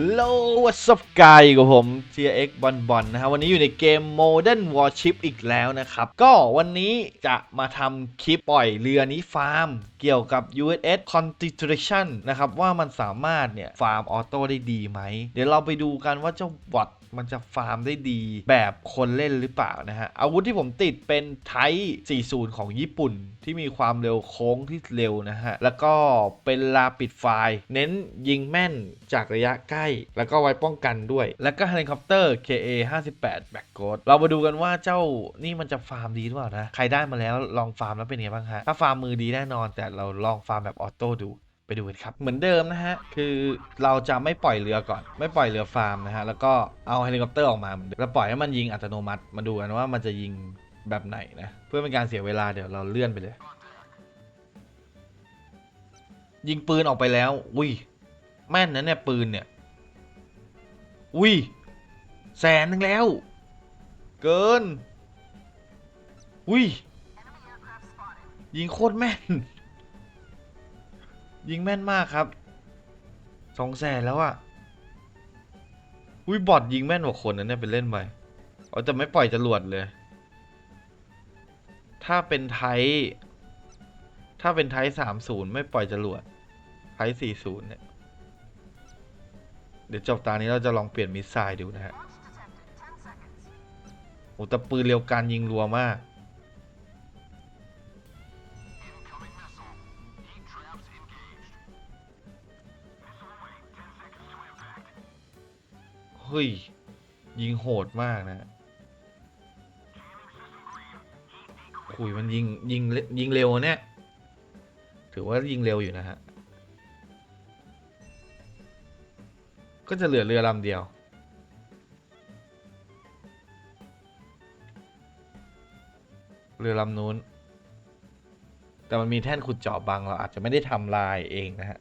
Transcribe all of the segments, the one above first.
Hello what's up guy กับผม TX บอลบอลนะฮะวันนี้อยู่ในเกม Modern Warship อีกแล้วนะครับ ก็วันนี้จะมาทำคลิปปล่อยเรือนี้ฟาร์ม เกี่ยวกับ USS Constitution นะครับ ว่ามันสามารถเนี่ย ฟาร์มออโต้ได้ดีไหม เดี๋ยวเราไปดูกันว่าเจ้าบอท มันจะฟาร์มได้ดีแบบคนเล่นหรือเปล่านะฮะ อาวุธที่ผมติดเป็นไท40 ของญี่ปุ่น ที่มีความเร็วโค้งที่เร็วนะฮะ แล้วก็เป็นลาปิดไฟล์เน้นยิงแม่นจากระยะใกล้ แล้วก็ไว้ป้องกันด้วย แล้วก็เฮลิคอปเตอร์ KA 58 Back g o a d เรามาดูกันว่าเจ้านี่มันจะฟาร์มดีหรือเปล่านะ ใครได้มาแล้วลองฟาร์มแล้วเป็นไงบ้างฮะ ถ้าฟาร์มมือดีแน่นอน แต่เราลองฟาร์มแบบออโต้ดู ไปดูกันครับ เหมือนเดิมนะฮะ คือเราจะไม่ปล่อยเรือก่อน ไม่ปล่อยเรือฟาร์มนะฮะ แล้วก็เอาเฮลิคอปเตอร์ออกมาเหมือนเดิมแล้วปล่อยให้มันยิงอัตโนมัติ มาดูกันว่ามันจะยิงแบบไหนนะ เพื่อเป็นการเสียเวลาเดี๋ยวเราเลื่อนไปเลย ยิงปืนออกไปแล้ว อุ้ย แม่นนะเนี่ยปืนเนี่ย อุ้ย แสนนึงแล้ว เกิน อุ้ย ยิงโคตรแม่น ยิงแม่นมากครับสองแสนแล้วอะอุ้ยบอทยิงแม่นกว่าคนนะเนี่ยเป็นเล่นไปเอาจะไม่ปล่อยจรวดเลย ถ้าเป็นไทย ถ้าเป็นไทยสามศูนย์ไม่ปล่อยจรวด ไทยสี่ศูนย์เนี่ย เดี๋ยวจบตานี้เราจะลองเปลี่ยนมิสไซล์ดูนะฮะ โอ้แต่ปืนเร็วการยิงรัวมาก เฮ้ย ยิงโหดมากนะคุยมันยิงยิงเร็ยิงเร็วเนี่ย ถือว่ายิงเร็วอยู่นะฮะ ก็จะเหลือเรือลำเดียว เรือลำนู้น แต่มันมีแท่นขุดเจาะบังเราอาจจะไม่ได้ทำลายเองนะฮะ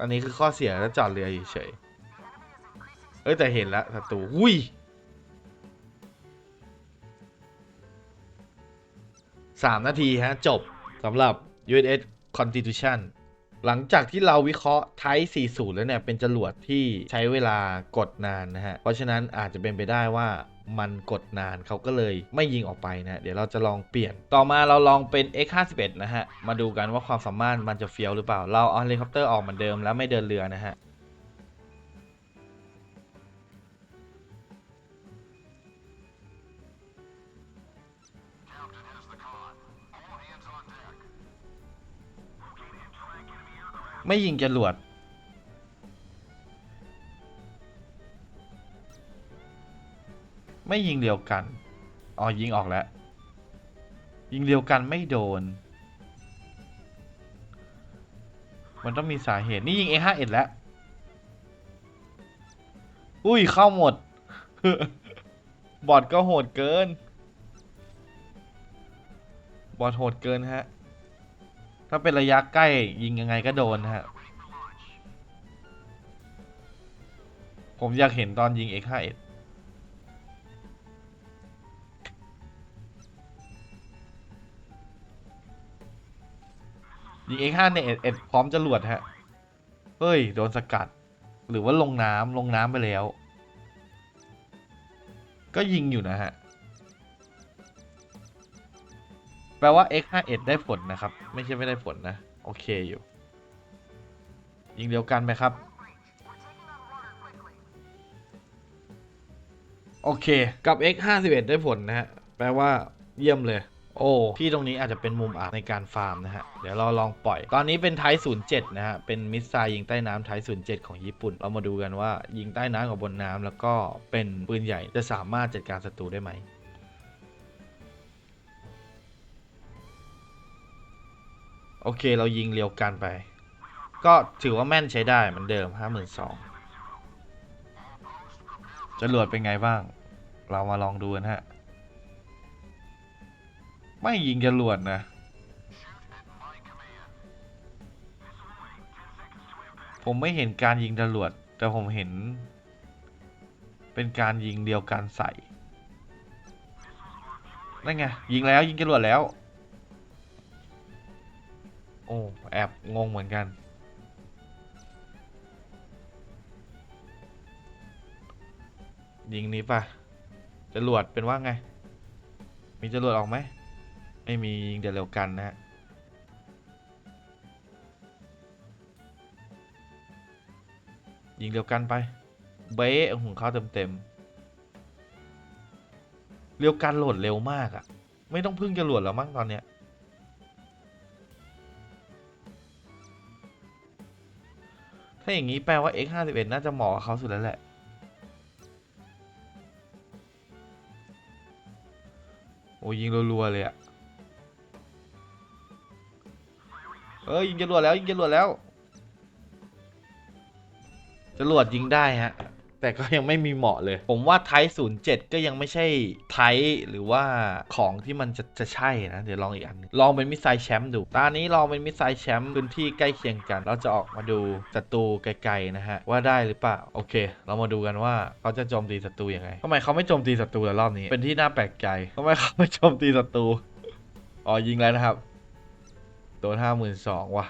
อันนี้คือข้อเสียแล้วจอดเรือเฉยเอ้ยแต่เห็นแล้วศัตรูอุ้ยสามนาทีฮะ จบสำหรับ USS Constitution หลังจากที่เราวิเคราะห์ Type 40 แล้วเนี่ย เป็นจรวดที่ใช้เวลากดนานนะฮะ เพราะฉะนั้นอาจจะเป็นไปได้ว่า มันกดนานเขาก็เลยไม่ยิงออกไปนะ เดี๋ยวเราจะลองเปลี่ยน ต่อมาเราลองเป็น X51 นะฮะ มาดูกันว่าความสามารถมันจะเฟี้ยวหรือเปล่า เราเอาเฮลิคอปเตอร์ออกเหมือนเดิมแล้วไม่เดินเรือนะฮะไม่ยิงจรวด ไม่ยิงเดียวกันอ๋อยิงออกแล้ว ยิงเดียวกันไม่โดน มันต้องมีสาเหตุ นี่ยิง A51 แล้ว อุ้ยเข้าหมด บอดก็โหดเกิน บอดโหดเกินฮะ ถ้าเป็นระยะใกล้ยิงยังไงก็โดนฮะ ผมอยากเห็นตอนยิง X51 ยิง X5 เนี่ยเอ็ดพร้อมจะหลวดฮะ เฮ้ย โดนสกัด หรือว่าลงน้ำลงน้ำไปแล้ว ก็ยิงอยู่นะฮะ แปลว่า x51 ได้ผลนะครับ ไม่ใช่ไม่ได้ผลนะ โอเคอยู่ ยิงเดียวกันไหมครับ โอเค กับ x51 ได้ผลนะฮะ แปลว่าเยี่ยมเลย โอ้ที่ตรงนี้อาจจะเป็นมุมอับในการฟาร์มนะฮะ เดี๋ยวเราลองปล่อย ตอนนี้เป็นไท07นเจ็ดนะฮะ เป็นมิสไซล์ยิงใต้น้ำไท07ของญี่ปุ่น เรามาดูกันว่ายิงใต้น้ำกับบนน้ำแล้วก็เป็นปืนใหญ่จะสามารถจัดการศัตรูได้ไหมโอเคเรายิงเร็วกันไป ก็ถือว่าแม่นใช้ได้เหมือนเดิม 52,000จรวดเป็นไงบ้าง เรามาลองดูกันฮะ ไม่ยิงจรวดนะ ผมไม่เห็นการยิงจรวด แต่ผมเห็น เป็นการยิงเดียวกันใส่นั่นไง ยิงแล้วยิงจรวดแล้ว โอ้ แอบงงเหมือนกัน ยิงนี้ป่ะจรวดเป็นว่าไง มีจรวดออกไหม ไม่มียิงเดี๋ยวเร็วกันนะฮะยิงเร็วกันไป เบ๊ของเขาเต็มๆเร็วกันโหลดเร็วมากอะไม่ต้องพึ่งจรวดแล้วมั้งตอนเนี้ยถ้าอย่างนี้แปลว่า X51 น่าจะเหมาะกับเขาสุดแล้วแหละ โอ้ยิงรัวๆเลยอะ เอ้ยยิงจรวดแล้วยิงจรวดแล้วจรวดยิงได้ฮะ แต่ก็ยังไม่มีเหมาะเลย ผมว่าไทป์07ก็ยังไม่ใช่ไทป์หรือว่าของที่มันจะจะใช่นะ เดี๋ยวลองอีกอันหนึ่งลองเป็นมิสไซล์แชมป์ดูตอนนี้ลองเป็นมิสไซล์แชมป์พื้นที่ใกล้เคียงกัน เราจะออกมาดูศัตรูไกลๆนะฮะ ว่าได้หรือเปล่า โอเค เรามาดูกันว่าเขาจะโจมตีศัตรูยังไงทำไมเขาไม่โจมตีศัตรูแต่รอบนี้ เป็นที่น่าแปลกใจทำไมเขาไม่โจมตีศัตรู อ๋อยิงแล้วนะครับ โดนห้าหมื่นสองว่ะ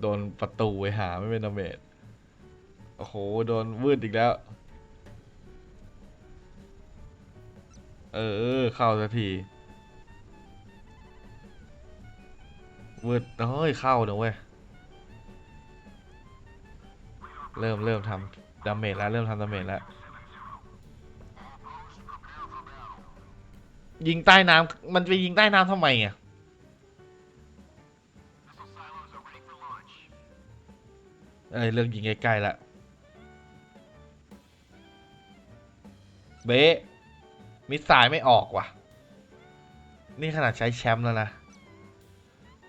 โดนประตูไว้หาไม่เป็นดาเมจโอ้โห โดนวืดอีกแล้วเออเออ เข้าสักทีวืดเฮ้ย เข้าเนอะเว้ย เริ่มเริ่มทำดาเมจแล้ว เริ่มทำดาเมจแล้ว ยิงใต้น้ำมันไปยิงใต้น้ำทำไมอะ เอ้ยเรื่องยิงใกล้ๆละเบะมิสไซล์ไม่ออกว่ะ นี่ขนาดใช้แชมป์แล้วนะ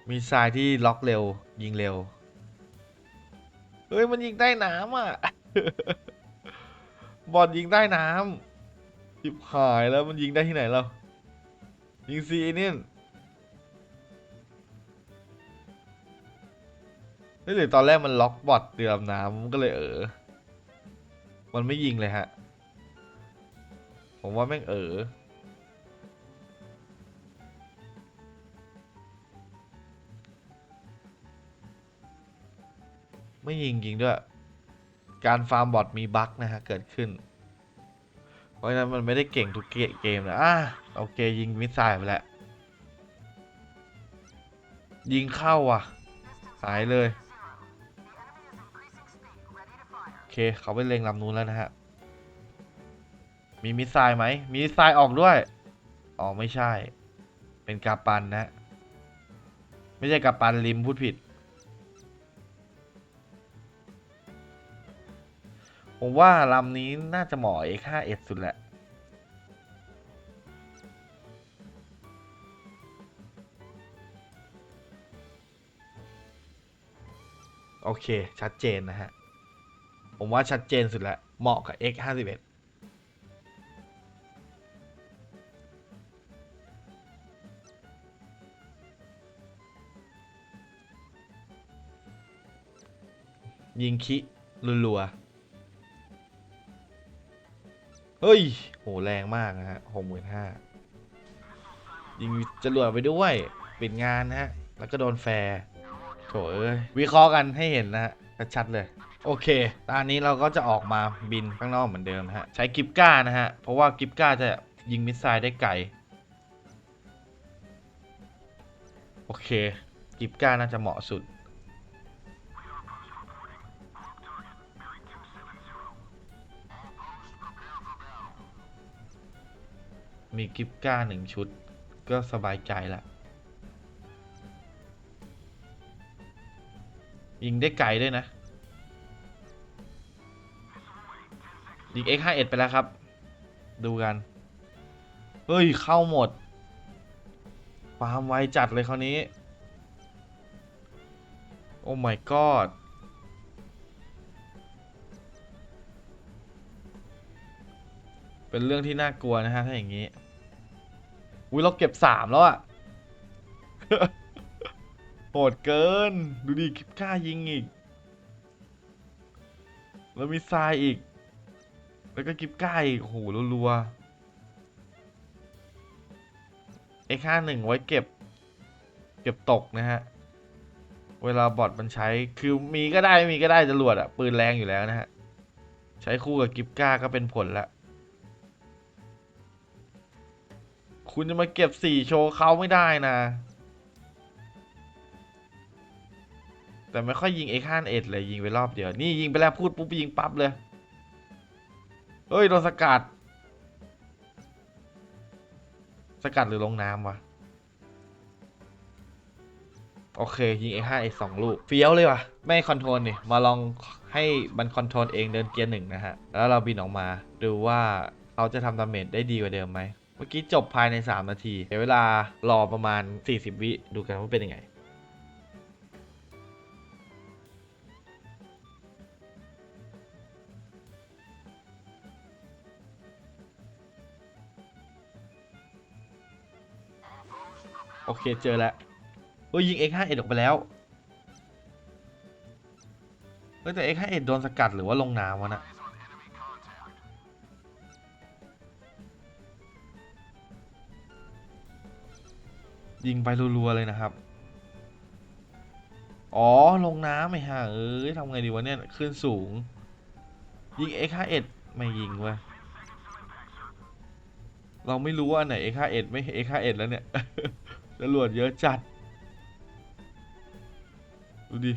มีสไซล์ที่ล็อกเร็ว ยิงเร็ว เฮ้ย มันยิงใต้น้ำอะ บอลยิงใต้น้ำจิบหายแล้วมันยิงได้ที่ไหนเรา ยิงซีเนี่ย เฮ้ยหรือตอนแรกมันล็อกบอทเรือดำน้ำก็เลยเออ มันไม่ยิงเลยฮะ ผมว่าแม่งเออไม่ยิงจริงด้วย การฟาร์มบอทมีบั๊กนะฮะ เกิดขึ้น เพราะฉะนั้นมันไม่ได้เก่งทุกเกเกมนะอะโอเค ยิงมิสไซล์ไปแล้ว ยิงเข้าว่ะ หายเลย เคเขาไปเล็งลำนู้นแล้วนะฮะ มีมิสไซล์ไหม มีมิสไซล์ออกด้วย อ๋อไม่ใช่ เป็นกาปันนะ ไม่ใช่กาปันริมพูดผิด ผมว่าลำนี้น่าจะเหมาะ X5S สุดแหละโอเค ชัดเจนนะฮะ ผมว่าชัดเจนสุดแล้ว เหมาะกับ X51 ยิงคิรัวๆ เฮ้ย โห แรงมากนะฮะหกหมื่นห้ายิงจรวดไปด้วย ปิดงานนะฮะ แล้วก็โดนแฟร์โถเอ้ย วิเคราะห์กันให้เห็นนะฮะ ชัดๆเลย โอเค ตอนนี้เราก็จะออกมาบินข้างนอกเหมือนเดิมนะฮะ ใช้กิฟก้านะฮะ เพราะว่ากิฟก้าจะยิงมิสไซล์ได้ไกล โอเค กิฟก้าน่าจะเหมาะสุด มีกิฟก้าหนึ่งชุด ก็สบายใจละ ยิงได้ไกลด้วยนะยิง X51 ไปแล้วครับ ดูกัน เฮ้ย เข้าหมด ความไวจัดเลยคราวนี้ โอ้ my god เป็นเรื่องที่น่ากลัวนะฮะ ถ้าอย่างนี้ อุ้ยเราเก็บสามแล้วอะ โหดเกิน ดูดิคลิปกล้ายิงอีก แล้วมีทรายอีก แล้วก็กิฟก้าอีกโอ้โหรัวๆ X51 ไว้เก็บ เก็บตกนะฮะ เวลาบอทมันใช้คือมีก็ได้ไม,มีก็ได้จรวดอะปืนแรงอยู่แล้วนะฮะ ใช้คู่กับกิฟก้าก็เป็นผลละคุณจะมาเก็บสี่โชว์เขาไม่ได้นะ แต่ไม่ค่อยยิงเอ็กห้าเอ็ดเลยยิงไปรอบเดียว นี่ยิงไปแล้วพูดปุ๊บยิงปั๊บเลย เฮ้ยโดนสกัด สกัดหรือลงน้ำวะ โอเค ยิง A5 A สองลูก เฟี้ยวเลยวะไม่คอนโทรลนี่มาลองให้มันคอนโทรลเองเดินเกียร์หนึ่งนะฮะ แล้วเราบินออกมาดูว่าเขาจะทำดาเมจได้ดีกว่าเดิมไหมเมื่อกี้จบภายใน 3 นาทีเดี๋ยวเวลารอประมาณ 40 วิ ดูกันว่าเป็นยังไง โอเคเจอแล้วเฮ้ยยิง X51 ออกไปแล้วเฮ้ยแต่ X51 โดนสกัดหรือว่าลงน้ำวะนะยิงไปรัวๆเลยนะครับ อ๋อ ลงน้ำไอ้ห่าเอ้ยทำไงดีวะเนี่ยขึ้นสูง ยิง X51 ไม่ยิงเว้ย เราไม่รู้ว่าอันไหน X51 ไม่ X51 แล้วเนี่ย จรวดเยอะจัด ดูดิ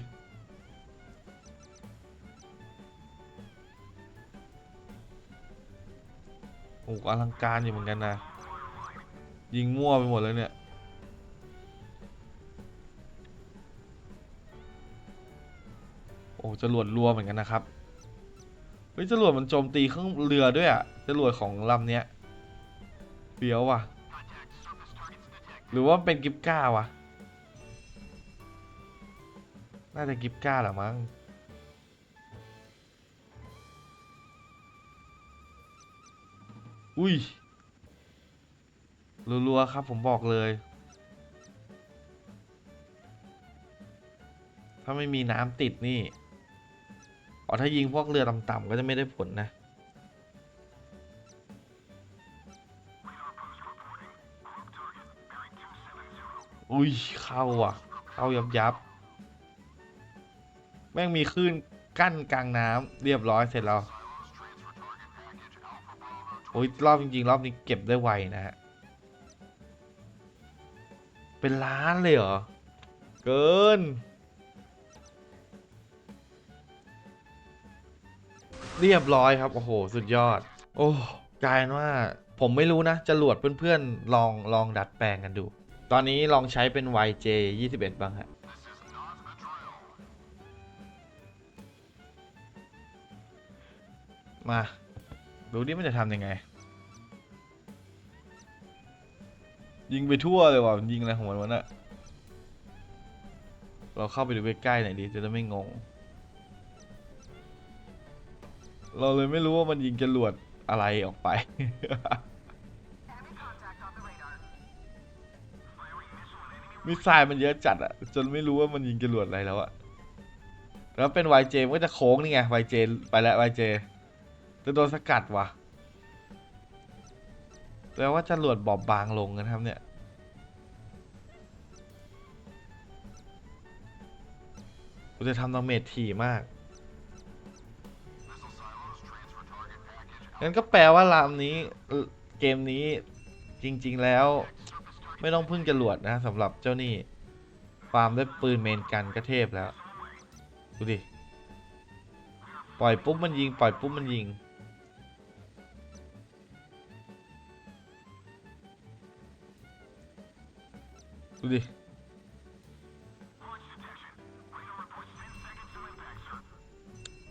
โอ้อลังการอยู่เหมือนกันนะ ยิงมั่วไปหมดแล้วเนี่ยโอ้จรวดรัวเหมือนกันนะครับ เฮ้ยจรวดมันโจมตีเครื่องเรือด้วยอะจรวดของลำเนี้ยเฟี้ยวว่ะ หรือว่าเป็นกิฟก้าวะ น่าจะกิฟก้าแหละมั้ง อุ้ย รัวๆ ครับผมบอกเลย ถ้าไม่มีน้ำติดนี่ อ๋อ ถ้ายิงพวกเรือต่ำๆก็จะไม่ได้ผลนะ อุ้ยเข้าอะ เข้ายับยับ แม่งมีคลื่นกั้นกลางน้ำเรียบร้อยเสร็จแล้วโอ้ยรอบจริงๆ รอบนี้เก็บได้ไวนะฮะ เป็นล้านเลยเหรอ เกิน เรียบร้อยครับ โอ้โห สุดยอด โอ้กลายเนว่า ผมไม่รู้นะจะหลวดเพื่อนๆ ลองลองดัดแปลงกันดู ตอนนี้ลองใช้เป็น YJ 21 บ้างฮะมา ดูดิมันจะทำยังไง ยิงไปทั่วเลยว่ะยิงอะไรของมันวะน่ะเราเข้าไปดูใกล้ๆหน่อยดิจะได้ไม่งง เราเลยไม่รู้ว่ามันยิงจรวดอะไรออกไป มิสไซล์มันเยอะจัดอะจนไม่รู้ว่ามันยิงจรวดอะไรแล้วอะแล้วเป็น YJ มันก็จะโค้งนี่ไง YJ ไปแล้ว YJ จะโดนสกัดว่ะแปลว่าจรวดบอบบางลงนะครับเนี่ยกูจะทำดาเมจถี่มาก งั้นก็แปลว่าลำนี้เกมนี้จริง ๆ แล้ว ไม่ต้องพึ่งจรวดนะสำหรับเจ้านี่ฟาร์มด้วยปืนเมนกันก็เทพแล้ว ดูดิ ปล่อยปุ๊บมันยิง ปล่อยปุ๊บมันยิง ดูดิ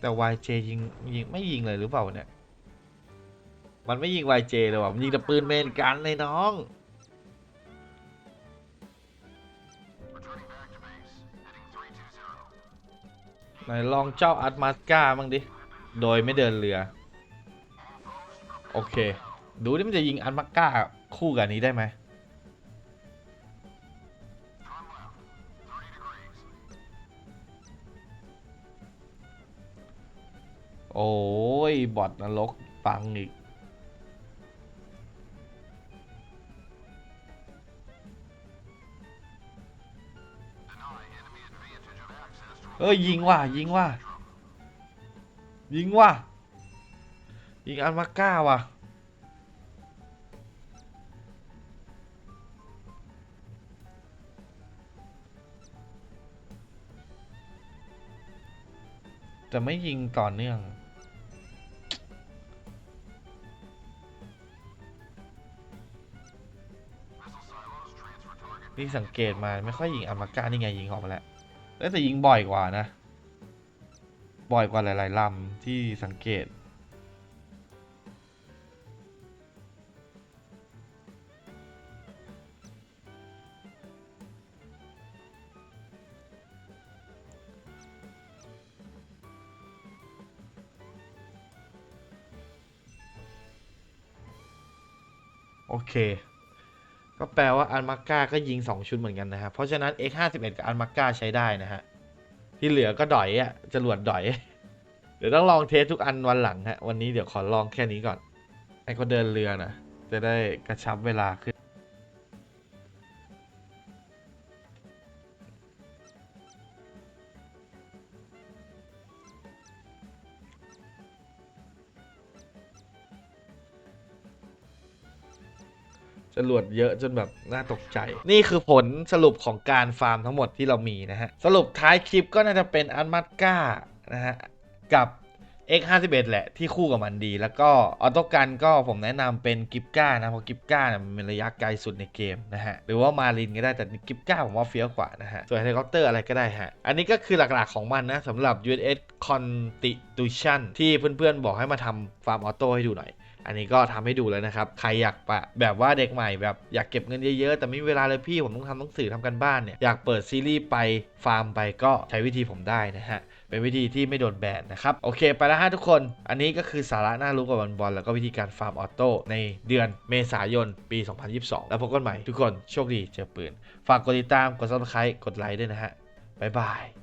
แต่ YJ ยิงยิง ไม่ยิงเลยหรือเปล่าเนี่ย มันไม่ยิง YJ เลยว่ะ มันยิงแต่ปืนเมนกันเลยน้อง ไหนลองเจ้าอัตมาสกาบ้างดิ โดยไม่เดินเรือ โอเค ดูดิมันจะยิงอัตมาสกาคู่กับนี้ได้ไหมโอ้ย บอดนรกปังอีก เอ้ยยิงว่ะยิงว่ะยิงว่ะยิงอันมาก้าว่ะแต่ไม่ยิงต่อเนื่อง นี่สังเกตมาไม่ค่อยยิงอัลมาก้านี่ไงยิงออกมาแล้ว แล้แต่ยิงบ่อยกว่านะ บ่อยกว่าหลาย ๆลำที่สังเกต โอเค ก็แปลว่าอันมาก้าก็ยิง 2 ชุดเหมือนกันนะครับเพราะฉะนั้น X51 กับอันมาก้าใช้ได้นะฮะ ที่เหลือก็ดอยอะจรวดดอย เดี๋ยวต้องลองเทสทุกอันวันหลังฮะ วันนี้เดี๋ยวขอลองแค่นี้ก่อนไอ้คนเดินเรือนะจะได้กระชับเวลาขึ้น จรวดเยอะจนแบบน่าตกใจ นี่คือผลสรุปของการฟาร์มทั้งหมดที่เรามีนะฮะ สรุปท้ายคลิปก็น่าจะเป็นอันมัดก้านะฮะ กับ X51 แหละที่คู่กับมันดี แล้วก็ออโต้กันก็ผมแนะนำเป็นกิฟก้านะ เพราะกิฟก้าเนี่ยมันเป็นระยะไกลสุดในเกมนะฮะ หรือว่ามารินก็ได้แต่กิฟก้าผมว่าเฟี้ยวกว่านะฮะ ส่วนเฮลิคอปเตอร์อะไรก็ได้ฮะ อันนี้ก็คือหลักๆของมันนะสำหรับ USS Constitution ที่เพื่อนๆบอกให้มาทำฟาร์มออโต้ให้ดูหน่อย อันนี้ก็ทำให้ดูแล้วนะครับ ใครอยากปะแบบว่าเด็กใหม่แบบอยากเก็บเงินเยอะๆ แต่ไม่มีเวลาเลยพี่ผมต้องทำหนังสื่อทำกันบ้านเนี่ยอยากเปิดซีรีส์ไปฟาร์มไปก็ใช้วิธีผมได้นะฮะเป็นวิธีที่ไม่โดนแบนนะครับ โอเคไปแล้วฮะทุกคน อันนี้ก็คือสาระน่ารู้กับบอลบอลแล้วก็วิธีการฟาร์มออโต้ในเดือนเมษายนปี 2022 แล้วพบกันใหม่ทุกคนโชคดีเจอปืน ฝากกดติดตามกด subscribe กดไลค์ด้วยนะฮะบ๊ายบาย